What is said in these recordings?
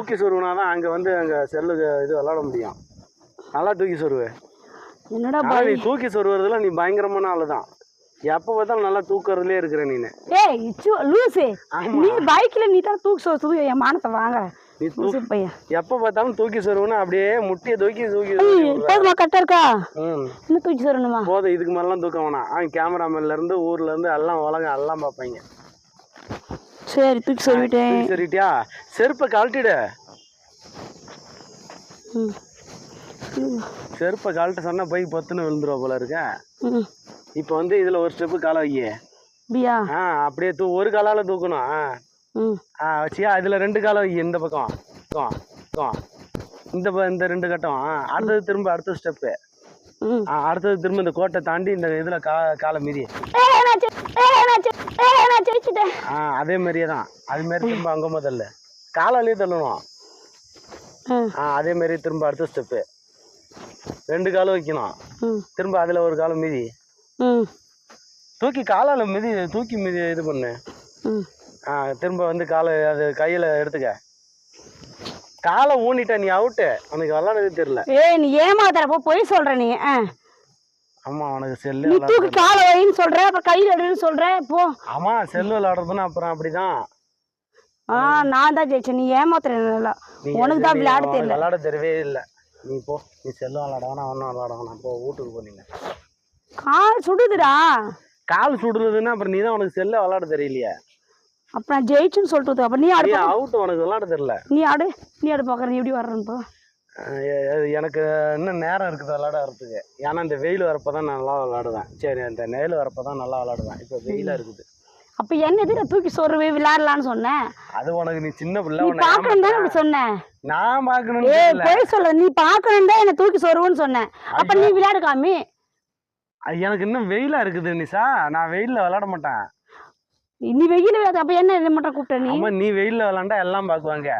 தூக்கி சொருவினா தான் அங்கே வந்து அங்கே செல்லுக்கு இது விளாட முடியும். நல்லா தூக்கி சொருவு. என்னடா நீ தூக்கி சொருவதுல நீ பயங்கரமான ஆளு தான் எப்போ பார்த்தாலும் நல்லா தூக்கறதுலே இருக்கிற நீ ஏய் இச்சு லூசு. நீ பைக்ல நீ தான் தூக்கி சொல்லி என் மானத்தை வாங்க நீ தூ லூசு பையன். எப்போ பார்த்தாலும் தூக்கி சொருவுனா அப்படியே முட்டியை தூக்கி தூக்கி போதுமா கரெக்டா இருக்கா? இன்னும் தூக்கி சொல்லணுமா போதும் இதுக்கு மேலாம் தூக்க வேணாம். அவன் கேமராமேன்ல இருந்து ஊர்ல இருந்து எல்லாம் உலகம் எல்லாம் பார்ப்பாங்க. சரி தூக்கி சொல்லிட்டேன் தூக்கி சரிட்டியா செருப்பை கழட்டிடு செருப்பை கழட்ட சொன்னா போய் பொத்துன்னு விழுந்துருவா போல இருக்க இப்போ வந்து இதுல ஒரு ஸ்டெப்பு காலை வை பியா ஆ அப்படியே தூ ஒரு காலால தூக்கணும் ஆ வச்சியா இதுல ரெண்டு காலை வை இந்த பக்கம் பக்கம். இந்த இந்த ரெண்டு கட்டம் அடுத்தது திரும்ப அடுத்த ஸ்டெப்பு அடுத்தது திரும்ப இந்த கோட்டை தாண்டி இந்த இதுல கா காலை மீறி அதே மாதிரியே தான் அது மாதிரி திரும்ப அங்கே முதல்ல காலாலேயே தள்ளணும். அதே மாதிரி திரும்ப அடுத்த ஸ்டெப்பு ரெண்டு காலும் வைக்கணும். திரும்ப அதில் ஒரு காலம் மீதி. தூக்கி காலால் மிதி தூக்கி மிதி இது பண்ணு. ஆ. திரும்ப வந்து காலை அது கையில் எடுத்துக்க. காலை ஊனிட்ட நீ அவுட்டு உனக்கு விளாடுறது தெரியல. ஏய் நீ ஏமாத்துறப்போ பொய் சொல்ற நீ. ஆ. ஆமாம் உனக்கு செல்லு தூக்கி காலை வைன்னு சொல்ற அப்புறம் கையில் எடுன்னு சொல்ற போ. ஆமாம் செல்லு விளாடுறதுன்னா அப்புறம் அப்படிதான். ஆ நான் தான் ஜெயிச்சேன். நீ ஏமாத்துற நல்லா உனக்கு தான் விளையாட தெரியல. விளாட தெரியவே இல்லை. நீ போ. நீ செல்லும் விளாட வேணாம் ஒன்றும் விளாட வேணாம் போ. வீட்டுக்கு போ நீங்க. கால் சுடுதுடா. கால் சுடுறதுன்னா அப்புறம் நீ தான் உனக்கு செல்ல விளாட தெரியலையே. அப்ப நான் ஜெயிச்சுன்னு சொல்லிட்டு அப்ப நீ ஆடு அவுட் உனக்கு விளாட தெரியல. நீ ஆடு நீ ஆடு பாக்குற நீ எப்படி வர்றன்னு எனக்கு இன்னும் நேரம் இருக்குது விளாடுறதுக்கு ஏன்னா இந்த வெயில் வரப்போ தான் நல்லா விளாடுவேன் சரி இந்த நெயில் வரப்போ தான் நல்லா விளாடுவேன் இப்போ வெயிலாக இருக்குது. அப்ப என்ன எதுக்கு துக்கி சொருவி விளையாடலான்னு சொன்னேன் அது உனக்கு நீ சின்ன பிள்ளை நீ பாக்கணும் தானே அப்படி சொன்னேன் நான் ஏய் தெரியல பொய் சொல்ல நீ பாக்கணும் தான் என்ன தூக்கி சொருவுன்னு சொன்னேன் அப்ப நீ விளையாடு காமி எனக்கு இன்னும் வெயிலாக இருக்குது நிஷா. நான் வெயிலில் விளாட மாட்டேன். நீ வெயில் விளையாடு அப்ப என்ன இது மட்டும் கூப்பிட்ட நீ? நீ வெயிலில் விளாண்டா எல்லாம் பார்க்குவாங்க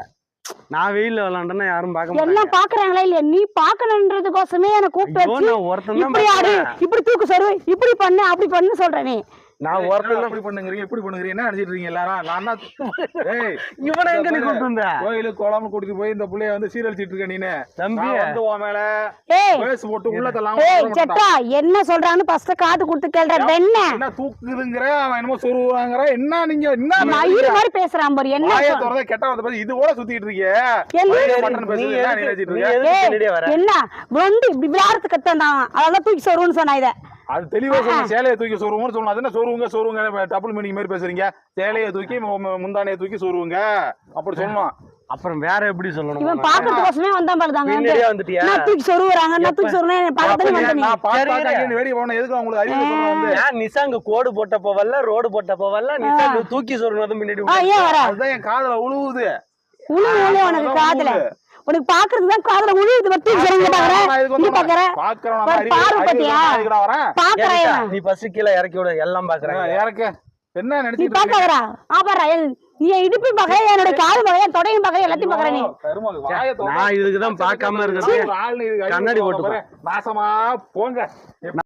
நான் வெயிலில் விளாண்டேன்னா யாரும் பார்க்க மாட்டாங்க. எல்லாம் பாக்குறாங்களா இல்லையா? நீ பாக்கணுன்றதுக்கோசமே என்ன கூப்பிட்டு இப்படி ஆடு. இப்படி தூக்கு சொருவு இப்படி பண்ணு அப்படி பண்ணு சொல்ற நீ. நான் ஒருத்தன் தான். அப்படி பண்ணுங்கிறீங்க? இப்படி பண்ணுங்கிறீங்க? என்ன நினைச்சிட்டு இருக்கீங்க? எல்லாரும்? நான் தான் இவனை எங்க நீ கூப்பிட்டு வந்த? கோயிலு கோலாம கூட்டிட்டு போய் இந்த புள்ளைய வந்து சீரழிச்சிட்டு இருக்க நீனு. தம்பி. நான் வந்து உன் மேல ஏய். பேசு போட்டு உள்ள தள்ளாம ஏய் விட மாட்டேன்டா. செட்டா என்ன சொல்றான்னு ஃபர்ஸ்ட் காது கொடுத்து கேள்ற வெண்ண. என்ன தூக்குதுங்கிற அவன் என்னமோ சொருவாங்கிற என்ன நீங்க என்ன மயிறு மாதிரி பேசுறான் பாரு என்ன திறந்தா கெட்ட வந்து பேசி. இது கூட சுத்திட்டு இருக்கீங்க என்ன என்ன? வந்து இப்படி விளையாடுறதுக்கு கத்தான் அதெல்லாம் தூக்கி சொருவுன்னு சொன்னா இத. அது தெளிவா சொல்லுங்க சேலையை தூக்கி சொருவுங்கன்னு சொல்லணும். அது என்ன சொருவுங்க சொருவுங்க டபுள் மீனிங் மாதிரி பேசுறீங்க. சேலையை தூக்கி முந்தானையை தூக்கி சொருவுங்க அப்படி சொல்லணும். அப்புறம் வேற எப்படி சொல்லணும்? இவன் நான்? பாக்குறதுக்கோசமே வந்தான் பாருதாங்க வந்துட்டியா? நான் தூக்கி சொருவுறாங்க நான் தூக்கி சொருவேன் பக்கத்துல வந்து நீ நான் பார்த்து வேடி போன எதுக்கு உங்களுக்கு அறிவு சொல்றேன் வந்து? ஏன் நிசா அங்க கோடு போட்ட போவல்ல ரோடு போட்ட போவல்ல நிசா இங்க தூக்கி சொல்றது முன்னாடி ஆ ஏன் வர? அதுதான் என் காதுல உழுவுது. உழுவு உழுவு உனக்கு காதுல உனக்கு பாக்குறது தான் காதுல உழுவுது பத்தி இங்க பாக்குற? பாக்குற? பாரு, பாத்தியா? பாக்குற இவன். நீ ஃபர்ஸ்ட் கீழே இறக்கி விடு எல்லாம் பாக்குறாங்க இறக்கு. என்ன நீ நினைச்சிட்டு இருக்கீங்க? பாக்காதடா ஆ பாரு என்- நீ என் இடுப்பையும் பாக்குற என்னோட காலும் பாக்குற என் தொடையும் பாக்குற எல்லாத்தையும் பாக்குற நீ. நான் இதுக்கு தான் பார்க்காம நீ ஐயோ, கண்ணாடி போட்டு. நாசமா போங்க.